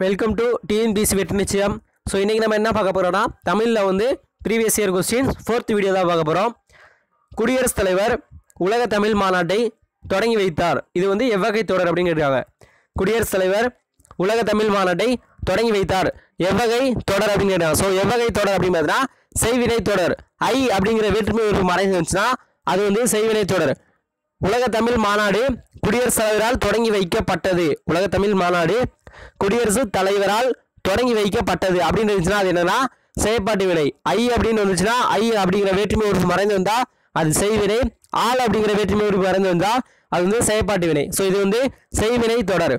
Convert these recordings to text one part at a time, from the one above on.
Welcome to TNPSC வெற்றி நிச்சயம் so இன்றைக்கி நம்ம என்ன பார்க்க போகிறோம்னா தமிழில் வந்து previous year questions fourth video தான் பார்க்க போகிறோம் குடியரசுத் தலைவர் உலக தமிழ் மாநாட்டை தொடங்கி வைத்தார். இது வந்து எவ்வகை தொடர் அப்படின்னு கேட்டிருக்காங்க. குடியரசுத் தலைவர் உலக தமிழ் மாநாட்டை தொடங்கி வைத்தார். எவ்வகை தொடர் அப்படின்னு கேட்டாங்க ஸோ எவ்வகை தொடர் அப்படின்னு பார்த்தீங்கன்னா செய்வினை தொடர். ஐ அப்படிங்கிற வேற்றுமை ஒரு மறைஞ்சிருந்துச்சுன்னா அது வந்து செய்வினை தொடர். உலக தமிழ் மாநாடு குடியரசுத் தலைவரால் தொடங்கி வைக்கப்பட்டது. உலக தமிழ் மாநாடு குடியரசுத் தலைவரால் தொடங்கி வைக்கப்பட்டது அப்படின்னு இருந்துச்சுன்னா அது என்னன்னா செயற்பாட்டு வினை ஐ அப்படின்னு வந்துச்சுன்னா ஐ அப்படிங்கிற வேற்றுமை உறுப்பு மறைந்து வந்தா அது செய்வினை. ஆள் அப்படிங்கிற வேற்றுமை உறுப்பு மறைந்து வந்தா அது வந்து செயற்பாட்டு வினை. ஸோ இது வந்து செய்வினை தொடர்.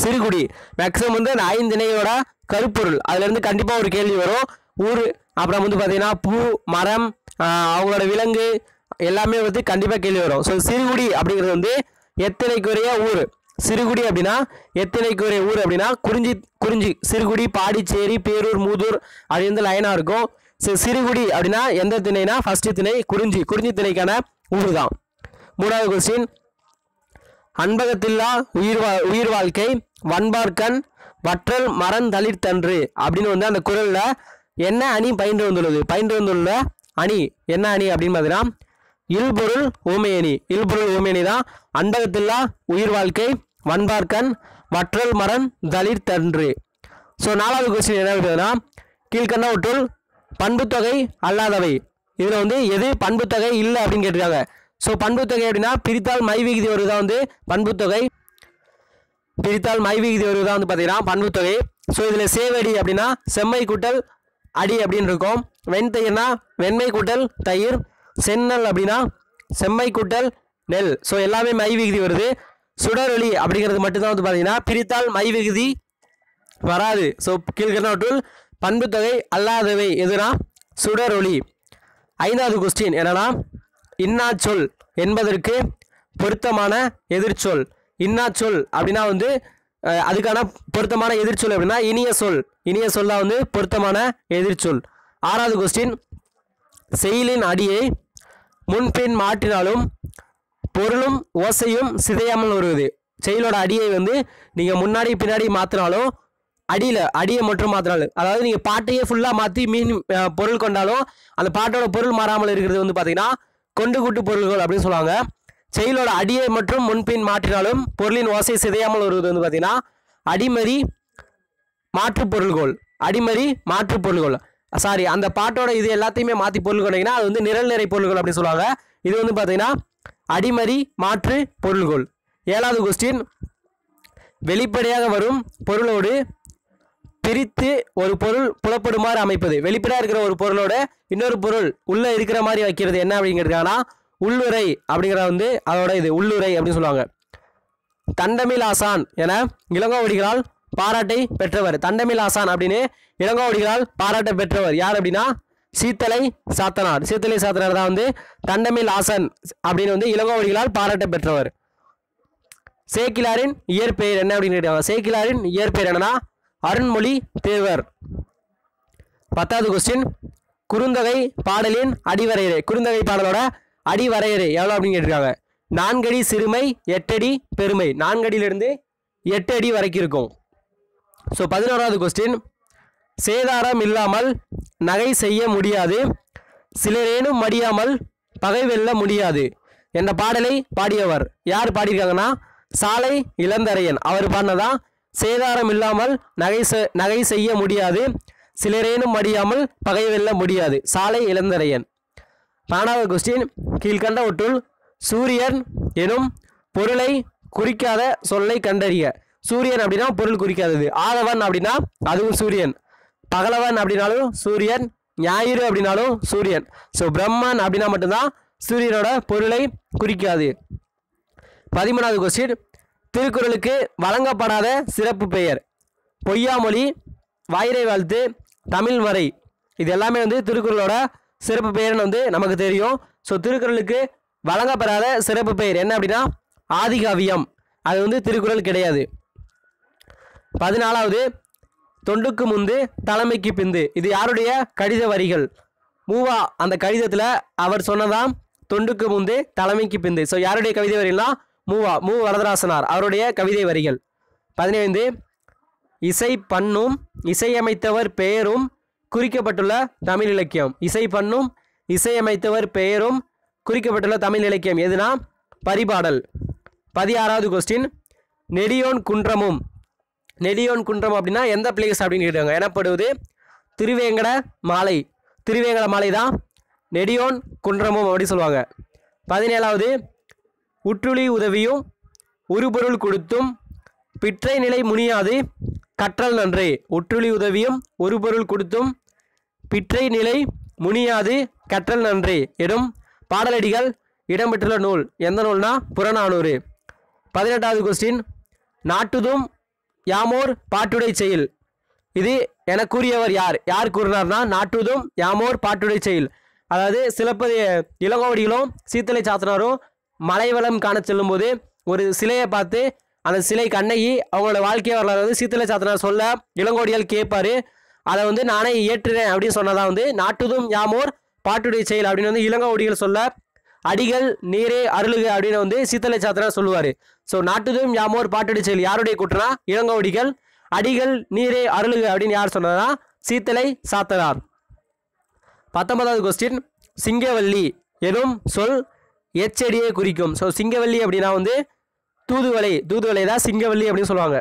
சிறுகுடி. மேக்ஸிமம் வந்து அந்த ஐந்திணையோட கருப்பொருள். அதுலேருந்து கண்டிப்பாக ஒரு கேள்வி வரும். ஊர் அப்புறம் வந்து பார்த்தீங்கன்னா பூ மரம் அவங்களோட விலங்கு எல்லாமே வந்து கண்டிப்பாக கேள்வி வரும். ஸோ சிறுகுடி அப்படிங்கிறது வந்து எத்தனைக்குரிய ஊர் சிறுகுடி அப்படின்னா எத்தனைக்குரிய ஊர் அப்படின்னா குறிஞ்சி குறிஞ்சி சிறுகுடி பாடிச்சேரி பேரூர் மூதூர் அது வந்து லைனாக இருக்கும். சிறுகுடி அப்படின்னா எந்த திணைனா ஃபஸ்ட்டு திணை குறிஞ்சி. குறிஞ்சி திணைக்கான ஊர் தான். மூணாவது கொஸ்டின் அன்பகத்தில்லா உயிர் வா உயிர் வாழ்க்கை வன்பார்க்கண் வற்றல் மரன் தளிர்த்தன்று அப்படின்னு வந்து அந்த குரலில் என்ன அணி பயின்று வந்துள்ளது? பயின்று வந்துள்ள அணி என்ன அணி அப்படின்னு பார்த்தீங்கன்னா இல்பொருள் ஓமையணி. இல்பொருள் ஓமையணி தான் அண்டகத்தில்லா உயிர் வாழ்க்கை மண்பார்க்கன் மற்றொரு மரன் தளிர்த்தன்று ஸோ நாலாவது கொஸ்டின் என்ன இருக்குதுன்னா கீழ்கண்டவற்றுள் பண்புத்தொகை அல்லாதவை. இதில் வந்து எது பண்புத்தொகை இல்லை அப்படின்னு கேட்டிருக்காங்க. ஸோ பண்புத்தொகை அப்படின்னா பிரித்தால் மை விகுதி வருதான் வந்து பண்புத்தொகை. பிரித்தால் மை விகுதி வருதான் வந்து பார்த்தீங்கன்னா பண்புத்தொகை. ஸோ இதில் சேவடி அப்படின்னா செம்மை கூட்டல் அடி அப்படின்னு இருக்கும். வெண்தயிர்னா வெண்மை கூட்டல் தயிர். செந்நெல் அப்படின்னா செம்மை கூட்டல் நெல். ஸோ எல்லாமே மை விகுதி வருது. சுடரொளி அப்படிங்கிறது மட்டும்தான் வந்து பார்த்தீங்கன்னா பிரித்தால் மை விகுதி வராது. ஸோ கீழ்கண்டவற்றுள் பண்புத்தொகை அல்லாதவை எதுனா? சுடரொளி. ஐந்தாவது கொஸ்டின் என்னன்னா இன்னா சொல் என்பதற்கு பொருத்தமான எதிர்ச்சொல். இன்னா சொல் அப்படின்னா வந்து அதுக்கான பொருத்தமான எதிர்ச்சொல் அப்படின்னா இனிய சொல். இனிய சொல் தான் வந்து பொருத்தமான எதிர்ச்சொல். ஆறாவது கொஸ்டின் செயலின் அடியை முன்பின் மாற்றினாலும் பொருளும் ஓசையும் சிதையாமல் வருவது செயலோட அடியை வந்து நீங்கள் முன்னாடி பின்னாடி மாற்றினாலும் அடியில் அடியை மட்டும் மாற்றினாலும் அதாவது நீங்கள் பாட்டையே ஃபுல்லாக மாற்றி மீன் பொருள் கொண்டாலும் அந்த பாட்டோட பொருள் மாறாமல் இருக்கிறது வந்து பார்த்தீங்கன்னா கொண்டு கூட்டு பொருள்கள் அப்படின்னு சொல்லுவாங்க. செயலோட அடியை மற்றும் முன்பின் மாற்றினாலும் பொருளின் ஓசை சிதையாமல் வருவது வந்து பார்த்தீங்கன்னா அடிமறி மாற்றுப் பொருள்கோள். அடிமறி மாற்றுப் பொருள்கோள். சாரி அந்த பாட்டோட இது எல்லாத்தையுமே மாற்றி பொருள் கொண்டீங்கன்னா அது வந்து நிரல் நிறை பொருள்கள் அப்படின்னு சொல்லுவாங்க. இது வந்து பார்த்தீங்கன்னா அடிமறி மாற்று பொருள்கள். ஏழாவது கொஸ்டின் வெளிப்படையாக வரும் பொருளோடு பிரித்து ஒரு பொருள் புலப்படுமாறு அமைப்பது. வெளிப்படையாக இருக்கிற ஒரு பொருளோட இன்னொரு பொருள் உள்ளே இருக்கிற மாதிரி வைக்கிறது என்ன அப்படிங்கிறதுக்கானா உள்ளுரை அப்படிங்கிற வந்து அதோட இது உள்ளுரை அப்படின்னு சொல்லுவாங்க. தண்டமில் ஆசான் என இளங்கோவடிகளால் பாராட்டை பெற்றவர். தண்டமில் ஆசான் அப்படின்னு இளங்கோவடிகளால் பாராட்ட பெற்றவர். யார் அப்படின்னா? சீத்தலை சாத்தனார். சீத்தலை சாத்தனார் தான் வந்து தண்டமில் ஆசன் அப்படின்னு வந்து இளங்கோவடிகளால் பாராட்ட பெற்றவர். சேக்கிலாரின் இயற்பெயர் என்ன அப்படின்னு கேட்டாங்க? சேக்கிலாரின் இயற்பெயர் என்னன்னா? அருண்மொழி தேவர். பத்தாவது கொஸ்டின் குறுந்தகை பாடலின் அடிவரையறை. குறுந்தகை பாடலோட அடிவரையறை எவ்வளோ அப்படின்னு கேட்டிருக்காங்க? நான்கடி சிறுமை எட்டடி பெருமை. நான்கடியிலிருந்து எட்டு அடி வரைக்கும் இருக்கும். ஸோ பதினோராவது கொஸ்டின் சேதாரம் இல்லாமல் நகை செய்ய முடியாது. சிலரேனும் மடியாமல் பகை வெல்ல முடியாது என்ற பாடலை பாடியவர் யார் பாடியிருக்காங்கன்னா? சாலை இளந்தரையன். அவர் பாடினதான் சேதாரம் இல்லாமல் நகை செ- நகை செய்ய முடியாது. சிலரேனும் மடியாமல் பகை வெல்ல முடியாது. சாலை இளந்தரையன். பன்னெண்டாவது கொஸ்டின் கீழ்கண்ட ஒட்டுள் சூரியன் எனும் பொருளை குறிக்காத சொல்லை கண்டறிய. சூரியன் அப்படின்னா பொருள் குறிக்காதது. ஆதவன் அப்படின்னா அதுவும் சூரியன். பகலவன் அப்படின்னாலும் சூரியன் ஞாயிறு அப்படின்னாலும் சூரியன். ஸோ பிரம்மன் அப்படின்னா மட்டும்தான் சூரியனோட பொருளை குறிக்காது. பதிமூணாவது கொஸ்டின் திருக்குறளுக்கு வழங்கப்படாத சிறப்பு பெயர். பொய்யாமொழி வாயிரை வாழ்த்து தமிழ் மறை இது எல்லாமே வந்து திருக்குறளோட சிறப்பு பெயர்னு வந்து நமக்கு தெரியும். ஸோ திருக்குறளுக்கு வழங்கப்படாத சிறப்பு பெயர் என்ன அப்படின்னா ஆதிகாவியம். அது வந்து திருக்குறள் கிடையாது. பதினாலாவது தொண்டுக்கு முந்து தலைமைக்கு பிந்து. இது யாருடைய கடித வரிகள்? மூவா அந்த கடிதத்தில் அவர் சொன்னதாம் தொண்டுக்கு முந்து தலைமைக்கு பிந்து. ஸோ யாருடைய கவிதை வரிகள்னா? மூவா மு. வரதராசனார் அவருடைய கவிதை வரிகள். பதினைந்து இசை பண்ணும் இசையமைத்தவர் பெயரும் குறிக்கப்பட்டுள்ள தமிழ் இலக்கியம். இசை பண்ணும் இசையமைத்தவர் பெயரும் குறிக்கப்பட்டுள்ள தமிழ் இலக்கியம். எதுனா? பரிபாடல். பதினாறாவது கொஸ்டின் நெடியோன் குன்றமும். நெடியோன் குன்றம் அப்படின்னா எந்த பிளேஸ் அப்படின்னு கேட்டாங்க எனப்படுவது திருவேங்கட மாலை. திருவேங்கட மாலை தான் நெடியோன் குன்றமும் அப்படின்னு சொல்லுவாங்க. பதினேழாவது உற்றுளி உதவியும் உருபொருள் கொடுத்தும் பிற்றை நிலை முனியாது கற்றல் நன்றே. உற்றுளி உதவியும் ஒரு பொருள் கொடுத்தும் பிற்றை நிலை முனியாது கற்றல் நன்றே. எனும் பாடலடிகள் இடம்பெற்றுள்ள நூல். எந்த நூல்னா? புறநானூறு. பதினெட்டாவது கொஸ்டின் நாட்டுதும் யாமோர் பாட்டுடை செயல். இது என கூறியவர் யார்? யார் கூறினார்னா நாட்டுதும் யாமோர் பாட்டுடை செயல். அதாவது சிலப்பதி இளங்கோவடிகளும் சீத்தலை சாத்தனாரும் மலைவளம் காண செல்லும்போது ஒரு சிலையை பார்த்து அந்த சிலை கண்ணகி அவங்களோட வாழ்க்கை வரலாறு வந்து சீத்தலை சாத்தனார் சொல்ல இளங்கோடிகள் கேட்பாரு. அதை வந்து நானே ஏற்றுறேன் அப்படின்னு சொன்னதான் வந்து நாட்டுதும் யாமோர் பாட்டுடைய செயல் அப்படின்னு வந்து இளங்கோவடிகள் சொல்ல அடிகள் நீரே அருளுக அப்படின்னு வந்து சீத்தலை சாத்தனார் சொல்லுவார். ஸோ நாட்டுதும் யாமோர் பாட்டடி செயல் யாருடைய கூட்டுனா இளங்கோடிகள் அடிகள் நீரே அருளுக அப்படின்னு யார் சொன்னதா சீத்தலை சாத்தனார். பத்தொன்பதாவது கொஸ்டின் சிங்கவல்லி எனும் சொல் எச்செடியை குறிக்கும். ஸோ சிங்கவல்லி அப்படின்னா வந்து தூதுவளை. தூதுவலை தான் சிங்கவல்லி அப்படின்னு சொல்லுவாங்க.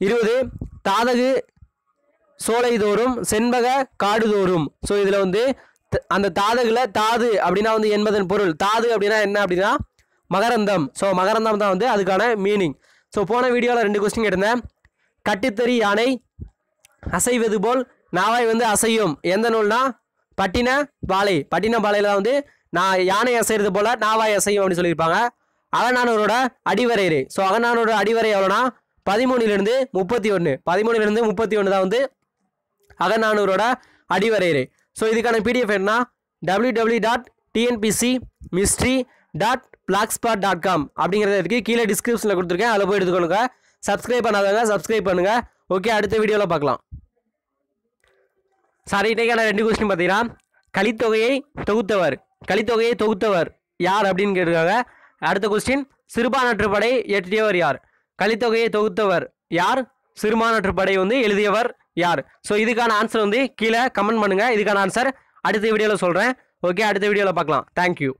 இருபது தாதகு சோலைதோறும் செண்பக காடுதோறும். ஸோ இதில் வந்து அந்த தாதுகளை தாது அப்படின்னா வந்து என்பதன் பொருள். தாது அப்படின்னா என்ன அப்படின்னா? மகரந்தம். ஸோ மகரந்தம் தான் வந்து அதுக்கான மீனிங் ஸோ போன வீடியோவில் ரெண்டு கொஸ்டின் கேட்டிருந்தேன். கட்டித்தறி யானை அசைவது போல் நாவாய் வந்து அசையும். எந்த நூல்னா? பட்டின பாலை. பட்டின பாலையில் வந்து நான் யானை அசைகிறது போல் நாவாய் அசையும் அப்படின்னு சொல்லியிருப்பாங்க. அகநானூரோட அடிவரையறு. ஸோ அகநானூரோட அடிவரை எவ்வளோனா? பதிமூணுலேருந்து முப்பத்தி ஒன்று பதிமூணுலேருந்து முப்பத்தி ஒன்று தான் வந்து அகநானூரோட அடிவரையறு. ஸோ இதுக்கான பிடிஎஃப் என்ன? W W dot TNPSC mystery dot blogspot dot com அப்படிங்கிறது இருக்குது கீழே டிஸ்கிரிப்ஷனில் கொடுத்துருக்கேன். அதில் போய் எடுத்துக்கணுங்க சப்ஸ்கிரைப் பண்ணாதவங்க சப்ஸ்கிரைப் பண்ணுங்கள் ஓகே அடுத்த வீடியோவில் பார்க்கலாம். சாரி இன்றைக்கான ரெண்டு கொஸ்டின் பார்த்தீங்கன்னா கலித்தொகையை தொகுத்தவர். கலித்தொகையை தொகுத்தவர் யார் அப்படின்னு கேட்டிருக்காங்க. அடுத்த கொஸ்டின் சிறுபான்மற்றுப்படை இயற்றியவர் யார்? கலித்தொகையை தொகுத்தவர் யார்? சிறுபான்மற்றுப்படை வந்து எழுதியவர் யார்? ஸோ இதுக்கான ஆன்சர் வந்து கீழே கமெண்ட் பண்ணுங்கள் இதுக்கான ஆன்சர் அடுத்த வீடியோவில் சொல்கிறேன் ஓகே அடுத்த வீடியோவில் பார்க்கலாம். தேங்க்யூ